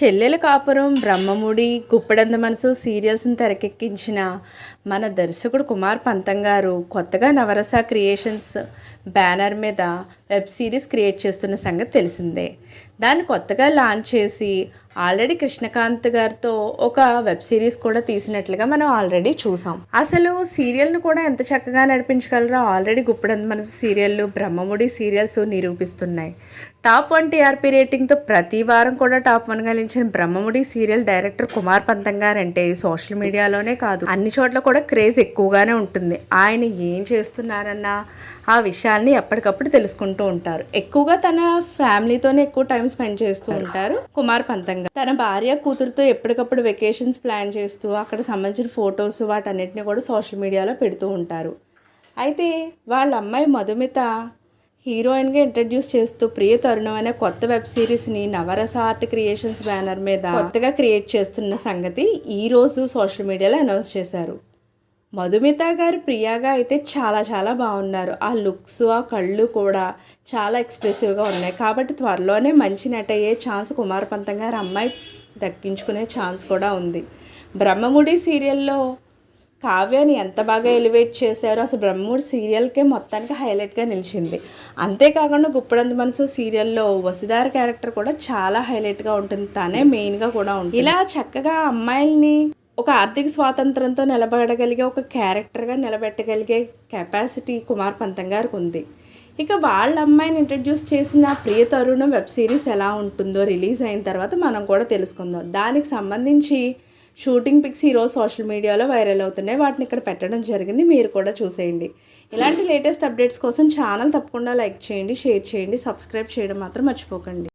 చెల్లెల కాపురం బ్రహ్మముడి గుప్పెడంత మనసు సీరియల్స్ని తెరకెక్కించిన మన దర్శకుడు కుమార్ పంతం గారు కొత్తగా నవరస క్రియేషన్స్ బ్యానర్ మీద వెబ్ సిరీస్ క్రియేట్ చేస్తున్న సంగతి తెలిసిందే. దాన్ని కొత్తగా లాంచ్ చేసి ఆల్రెడీ కృష్ణకాంత్ గారితో ఒక వెబ్ సిరీస్ కూడా తీసినట్లుగా మనం ఆల్రెడీ చూసాం. అసలు సీరియల్ను కూడా ఎంత చక్కగా నడిపించగలరో ఆల్రెడీ గుప్పడంత మనసు సీరియళ్ళు బ్రహ్మముడి సీరియల్స్ నిరూపిస్తున్నాయి. టాప్ వన్ టీఆర్పీ రేటింగ్తో ప్రతి వారం కూడా టాప్ వన్ గలించిన బ్రహ్మముడి సీరియల్ డైరెక్టర్ కుమార్ పంతం గారంటే సోషల్ మీడియాలోనే కాదు. అన్ని చోట్ల కూడా క్రేజ్ ఎక్కువగానే ఉంటుంది. ఆయన ఏం చేస్తున్నారన్నా ఆ విషయాలు విషయాల్ని ఎప్పటికప్పుడు తెలుసుకుంటూ ఉంటారు. ఎక్కువగా తన ఫ్యామిలీతోనే ఎక్కువ టైం స్పెండ్ చేస్తూ ఉంటారు. కుమార్ పంతంగా. తన భార్య కూతురుతో ఎప్పటికప్పుడు వెకేషన్స్ ప్లాన్ చేస్తూ అక్కడ సంబంధించిన ఫొటోస్ వాటన్నిటిని కూడా సోషల్ మీడియాలో పెడుతూ ఉంటారు. అయితే వాళ్ళ అమ్మాయి మధుమిత హీరోయిన్గా ఇంట్రడ్యూస్ చేస్తూ ప్రియ తరుణం అనే కొత్త వెబ్ సిరీస్ని నవరస ఆర్ట్ క్రియేషన్స్ బ్యానర్ మీద కొత్తగా క్రియేట్ చేస్తున్న సంగతి ఈరోజు సోషల్ మీడియాలో అనౌన్స్ చేశారు. మధుమిత గారు ప్రియాగా అయితే చాలా చాలా బాగున్నారు. ఆ లుక్స్ ఆ కళ్ళు కూడా చాలా ఎక్స్ప్రెసివ్గా ఉన్నాయి. కాబట్టి త్వరలోనే మంచి నట అయ్యే ఛాన్స్ కుమార్ పంతం గారు అమ్మాయి దక్కించుకునే ఛాన్స్ కూడా ఉంది. బ్రహ్మముడి సీరియల్లో కావ్యాని ఎంత బాగా ఎలివేట్ చేశారో అసలు బ్రహ్మముడి సీరియల్కే మొత్తానికి హైలైట్గా నిలిచింది. అంతేకాకుండా గుప్పడంత మనసు సీరియల్లో వసుధార క్యారెక్టర్ కూడా చాలా హైలైట్గా ఉంటుంది. తనే మెయిన్గా కూడా ఉంటుంది. ఇలా చక్కగా అమ్మాయిల్ని ఒక ఆర్థిక స్వాతంత్రంతో నిలబడగలిగే ఒక క్యారెక్టర్గా నిలబెట్టగలిగే కెపాసిటీ కుమార్ పంతం గారికి ఉంది. ఇక వాళ్ళ అమ్మాయిని ఇంట్రడ్యూస్ చేసిన ప్రియ తరుణం వెబ్ సిరీస్ ఎలా ఉంటుందో రిలీజ్ అయిన తర్వాత మనం కూడా తెలుసుకుందాం. దానికి సంబంధించి షూటింగ్ పిక్స్ ఈరోజు సోషల్ మీడియాలో వైరల్ అవుతున్నాయి. వాటిని ఇక్కడ పెట్టడం జరిగింది. మీరు కూడా చూసేయండి. ఇలాంటి లేటెస్ట్ అప్డేట్స్ కోసం ఛానల్ తప్పకుండా లైక్ చేయండి షేర్ చేయండి సబ్స్క్రైబ్ చేయడం మాత్రం మర్చిపోకండి.